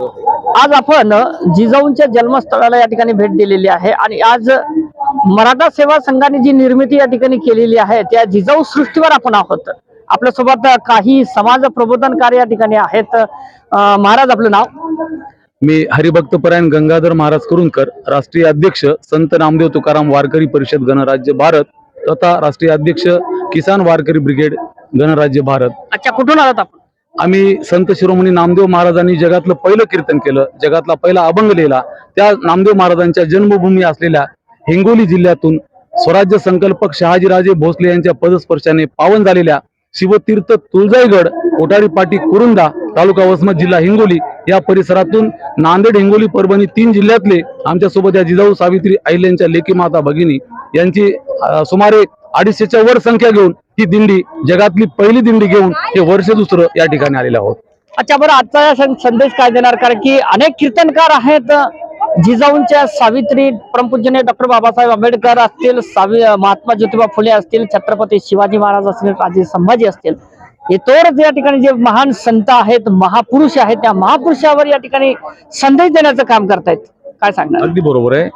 आज आपण जिजाऊंच्या जन्मस्थळाला या ठिकाणी भेट दिलेली आहे आणि आज मराठा सेवा संघाने जी निर्मिती या ठिकाणी केलेली आहे त्या जिजाऊ सृष्टीवर आपण आहोत. आपल्यासोबत काही समाज प्रबोधनकार या ठिकाणी आहेत. महाराज आपलं नाव? मी हरिभक्तपरायण गंगाधर महाराज कुरुंकर राष्ट्रीय अध्यक्ष संत नामदेव तुकाराम वारकरी परिषद गणराज्य भारत तथा राष्ट्रीय अध्यक्ष किसान वारकरी ब्रिगेड गणराज्य भारत. अच्छा कुठून आलात आपण? आम्ही संत शिरोमणी नामदेव महाराजांनी जगातलं पहिलं कीर्तन केलं जगातला पहिला अभंग लिहिला. त्या नामदेव महाराजांच्या जन्मभूमी असलेल्या हिंगोली जिल्ह्यातून स्वराज्य संकल्पक शहाजीराजे भोसले यांच्या पदस्पर्शाने पावन झालेल्या शिवतीर्थ तुळजाईगड कोठारी पाटी कुरुंदा तालुका वसमत जिल्हा हिंगोली या परिसरातून नांदेड हिंगोली परभणी तीन जिल्ह्यातले आमच्यासोबत या जिजाऊ सावित्री आईल्यांच्या लेकी माता भगिनी यांची सुमारे अडीचशेच्या वर संख्या घेऊन ही दिंडी जगातली पहिली दिंडी घेऊन हे वर्ष दुसरं या ठिकाणी आलेले आहोत. अच्छा बरं आजचा या संदेश काय देणार? कारण की अनेक कीर्तनकार आहेत जिजाऊंच्या सावित्री परमपूज्यने डॉक्टर बाबासाहेब आंबेडकर असतील सावि महात्मा ज्योतिबा फुले असतील छत्रपती शिवाजी महाराज असतील राजे संभाजी असतील. इतरच या ठिकाणी जे महान संत आहेत महापुरुष आहेत त्या महापुरुषावर या ठिकाणी संदेश देण्याचं काम करतायत. काय सांगणार? अगदी बरोबर आहे.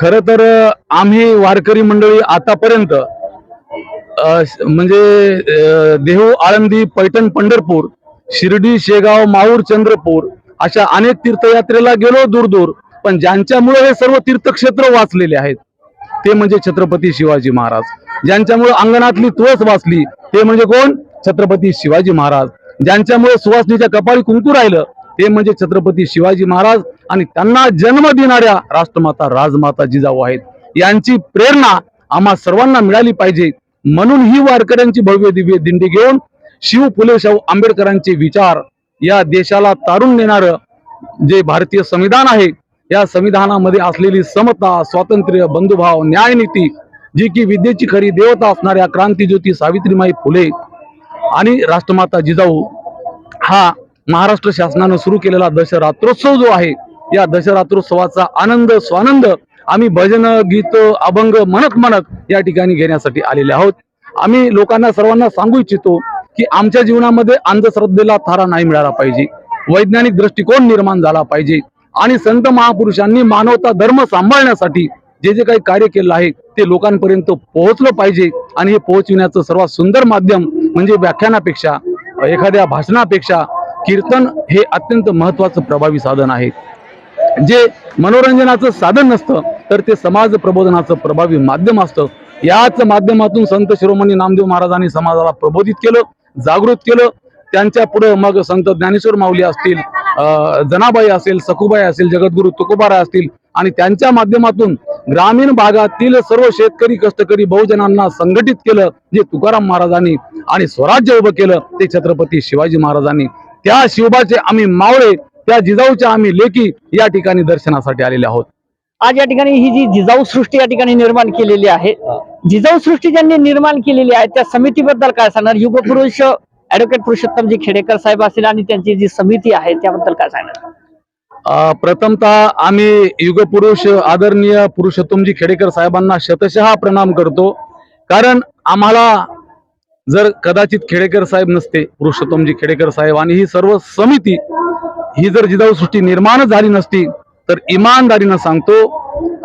खरं तर आम्ही वारकरी मंडळी आतापर्यंत म्हणजे देहू आळंदी पैठण पंढरपूर शिर्डी शेगाव माऊर चंद्रपूर अशा अनेक तीर्थयात्रेला गेलो दूर दूर पण ज्यांच्यामुळे हे सर्व तीर्थक्षेत्र वाचलेले आहेत ते म्हणजे छत्रपती शिवाजी महाराज. ज्यांच्यामुळे अंगणातली तुळस वाचली ते म्हणजे कोण? छत्रपती शिवाजी महाराज. ज्यांच्यामुळे सुवासनीच्या कपाळी कुंकू राहिलं ते म्हणजे छत्रपती शिवाजी महाराज आणि त्यांना जन्म देणाऱ्या राष्ट्रमाता राजमाता जिजाऊ आहेत. यांची प्रेरणा आम्हा सर्वांना मिळाली पाहिजे. म्हणून ही वारकऱ्यांची भव्य दिव्य दिंडी घेऊन शिव फुले शाहू आंबेडकरांचे विचार या देशाला तारून नेणार जे भारतीय संविधान आहे या संविधानामध्ये असलेली समता स्वातंत्र्य बंधुभाव न्यायनीती जी की विद्येची खरी देवता असणाऱ्या क्रांतीज्योती सावित्रीमाई फुले आणि राष्ट्रमाता जिजाऊ हा महाराष्ट्र शासनानं सुरू केलेला दशरात्रोत्सव जो आहे या दशरात्रोत्सवाचा आनंद स्वानंद आम्ही भजन गीत अभंग म्हणत म्हणत या ठिकाणी घेण्यासाठी आलेले आहोत. आम्ही लोकांना सर्वांना सांगू इच्छितो की आमच्या जीवनामध्ये अंधश्रद्धेला थारा नाही मिळाला पाहिजे. वैज्ञानिक दृष्टिकोन निर्माण झाला पाहिजे. आणि संत महापुरुषांनी मानवता धर्म सांभाळण्यासाठी जे जे काही कार्य केलं आहे ते लोकांपर्यंत पोहोचलं पाहिजे. आणि हे पोहोचविण्याचं सर्वात सुंदर माध्यम म्हणजे व्याख्यानापेक्षा एखाद्या भाषणापेक्षा कीर्तन हे अत्यंत महत्वाचं प्रभावी साधन आहे. जे मनोरंजनाचं साधन नसतं तर ते समाज प्रबोधनाचं प्रभावी माध्यम असतं. याच माध्यमातून संत शिरोमणी नामदेव महाराजांनी समाजाला प्रबोधित केलं जागृत केलं. त्यांच्या पुढं मग संत ज्ञानेश्वर माऊली असतील जनाबाई असेल सखुबाई असेल जगद्गुरु तुकोबारा असतील आणि त्यांच्या माध्यमातून ग्रामीण भागातील सर्व शेतकरी कष्टकरी बहुजनांना संघटित केलं जे तुकाराम महाराजांनी आणि स्वराज्य उभं केलं ते छत्रपती शिवाजी महाराजांनी. त्या शिवबाचे आम्ही मावळे त्या जिजाऊच्या आम्ही लेखी या ठिकाणी दर्शनासाठी आलेले आहोत. आज या ठिकाणी ही जी जिजाऊ सृष्टी या ठिकाणी निर्माण केलेली आहे जिजाऊ सृष्टी ज्यांनी निर्माण केलेली आहे त्या समितीबद्दल काय सांगणार? युगपुरुष ऍडव्होकेट पुरुषोत्तमजी खेडेकर साहेब असतील आणि त्यांची जी समिती आहे त्याबद्दल काय सांगणार? प्रथमतः आम्ही युगपुरुष आदरणीय पुरुषोत्तमजी खेडेकर साहेबांना शतशः प्रणाम करतो. कारण आम्हाला जर कदाचित खेडेकर साहेब नसते पुरुषोत्तमजी खेडेकर साहेब आणि ही सर्व समिती ही जर जिजाऊ सृष्टी निर्माण झाली नसती तर इमानदारीनं सांगतो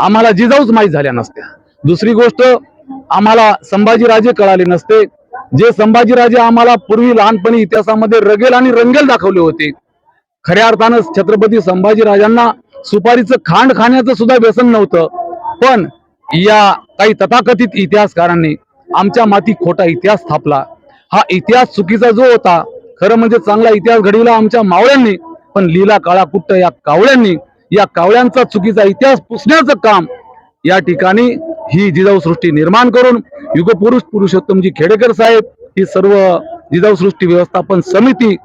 आम्हाला जिजाऊच माहीत झाल्या नसत्या. दुसरी गोष्ट आम्हाला संभाजीराजे कळाले नसते. जे संभाजीराजे आम्हाला पूर्वी लहानपणी इतिहासामध्ये रगेल आणि रंगेल दाखवले होते. खऱ्या अर्थानं छत्रपती संभाजीराजांना सुपारीचं खांड खाण्याचं सुद्धा व्यसन नव्हतं. पण या काही तथाकथित इतिहासकारांनी आमच्या माती खोटा इतिहास स्थापला हा इतिहास चुकीचा जो होता खरं म्हणजे चांगला इतिहास घडविला आमच्या मावळ्यांनी. पण लीला काळा कुट्ट या कावळ्यांनी या कावळ्यांचा चुकीचा इतिहास पुसण्याचं काम या ठिकाणी ही जिजाऊसृष्टी निर्माण करून युगपुरुष पुरुषोत्तमजी खेडेकर साहेब ही सर्व जिजाऊसृष्टी व्यवस्थापन समिती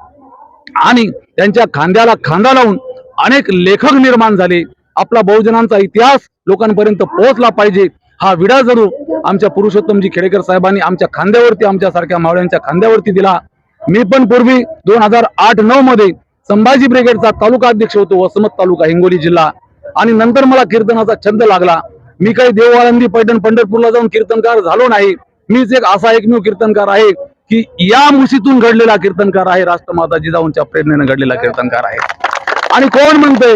आणि त्यांच्या खांद्याला खांदा लावून अनेक लेखक निर्माण झाले. आपला बहुजनांचा इतिहास लोकांपर्यंत पोहोचला पाहिजे. हा विडा जरूर आमच्या पुरुषोत्तमजी खेडेकर साहेबांनी आमच्या खांद्यावरती आमच्यासारख्या मावळ्यांच्या खांद्यावरती दिला. मी पण पूर्वी दोन हजार आठ नऊ मध्ये संभाजी ब्रिगेडचा तालुका अध्यक्ष होतो वसमत तालुका हिंगोली जिल्हा. आणि नंतर मला कीर्तनाचा छंद लागला. मी काही देवआळंदी पैठण पंढरपूरला जाऊन कीर्तनकार झालो नाही. मीच एक असा एकमेव कीर्तनकार आहे की या मुशीतून घडलेला कीर्तनकार आहे राष्ट्रमाता जिजाऊंच्या प्रेरणेने घडलेला कीर्तनकार आहे. आणि कोण म्हणते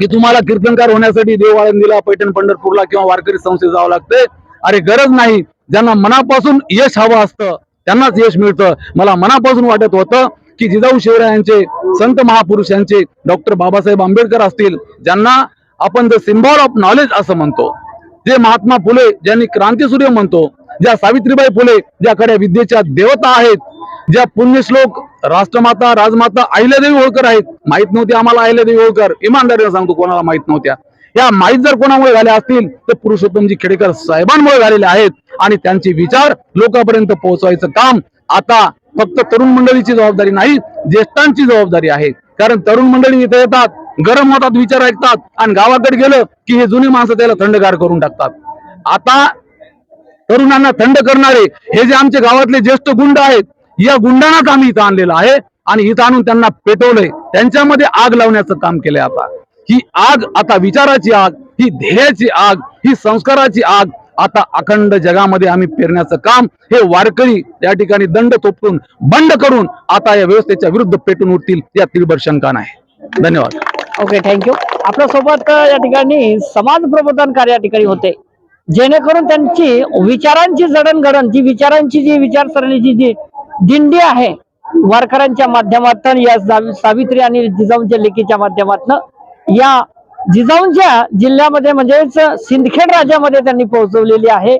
की तुम्हाला कीर्तनकार होण्यासाठी देव आळंदीला पैठण पंढरपूरला किंवा वारकरी संस्थेत जावं लागतंय? अरे गरज नाही. ज्यांना मनापासून यश हवं असतं त्यांनाच यश मिळतं. मला मनापासून वाटत होतं की जिजाऊ शिवरायांचे संत महापुरुष यांचे डॉक्टर बाबासाहेब आंबेडकर असतील ज्यांना आपण द सिम्बॉल ऑफ नॉलेज असं म्हणतो. जे महात्मा फुले ज्यांनी क्रांतीसूर्य म्हणतो ज्या सावित्रीबाई फुले ज्याकडे विद्येच्या देवता आहेत ज्या पुण्यश्लोक राष्ट्रमाता राजमाता अहिल्यादेवी होळकर आहेत. माहीत नव्हती आम्हाला अहिल्यादेवी होळकर. इमानदारीने सांगतो कोणाला माहीत नव्हत्या. या माहीत जर कोणामुळे झाल्या असतील तर पुरुषोत्तमजी खेडेकर साहेबांमुळे झालेले आहेत. आणि त्यांचे विचार लोकांपर्यंत पोहोचवायचं काम आता फक्त तरुण मंडळीची जबाबदारी नाही ज्येष्ठांची जबाबदारी आहे. कारण तरुण मंडळी इथे येतात गरम होतात विचार ऐकतात आणि गावाकडे गेलं की हे जुनी माणसं त्याला थंडगार करून टाकतात. आता तरुणांना थंड करणारे हे जे आमचे गावातले ज्येष्ठ गुंड आहेत या गुंडांनाच आम्ही इथं आणलेलं आहे आणि इथं आणून त्यांना पेटवलंय. त्यांच्यामध्ये आग लावण्याचं काम केलंय आता. ही आग आता विचाराची आग ही ध्येयाची आग ही संस्काराची आग आता अखंड जगामध्ये आम्ही पेरण्याचं काम हे वारकरी या ठिकाणी दंड थोपटून बंड करून आता या व्यवस्थेच्या विरुद्ध पेटून उठतील या तिळभर शंका नाही. धन्यवाद. ओके थँक्यू आपल्यासोबत या ठिकाणी समाज प्रबोधन कार्य या ठिकाणी होते. जेणेकरून त्यांची विचारांची जडणघडण जी विचारांची जी विचारसरणीची जी दिंडी आहे वारकऱ्यांच्या माध्यमातून या सावित्री आणि जिजाऊंच्या लेखीच्या माध्यमातून या जिजाऊंच्या जिल्ह्यामध्ये म्हणजेच सिंदखेड राज्यामध्ये त्यांनी पोहोचवलेली आहे.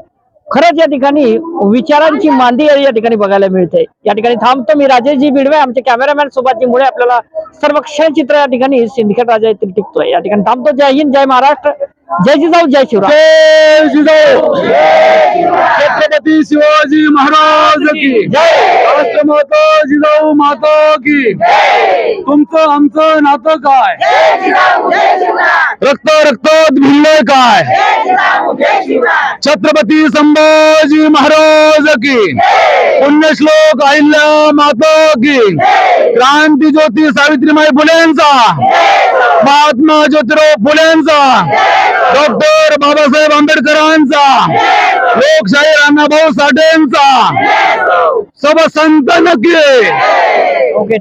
खरंच या ठिकाणी विचारांची मांदी या ठिकाणी बघायला मिळते. या ठिकाणी थांबतो मी. राजेशजी बिडवे आमचे कॅमेरामॅन सोबतमुळे आपल्याला सर्व क्षण चित्र या ठिकाणी सिंदखेड राजा येथील टिकतोय. या ठिकाणी थांबतो. जय हिंद जय महाराष्ट्र. जय जिजाऊ जय शिवराय. जय जिजाऊ. छत्रपती शिवाजी महाराज की. राष्ट्रमाता जिजाऊ माता की. तुमचं आमचं नातं काय? रक्त रक्तात भिल्लय काय? छत्रपती संभाजी महाराज की. पुण्यश्लोक अहिल्या माता की. क्रांती ज्योती सावित्रीमाई फुलेंचा. महात्मा ज्योतिराव फुलेंचा डॉक्टर बाबासाहेब आंबेडकरांचा लोकशाही अण्णाभाऊ साठेंचा. सब संत नक्की. ओके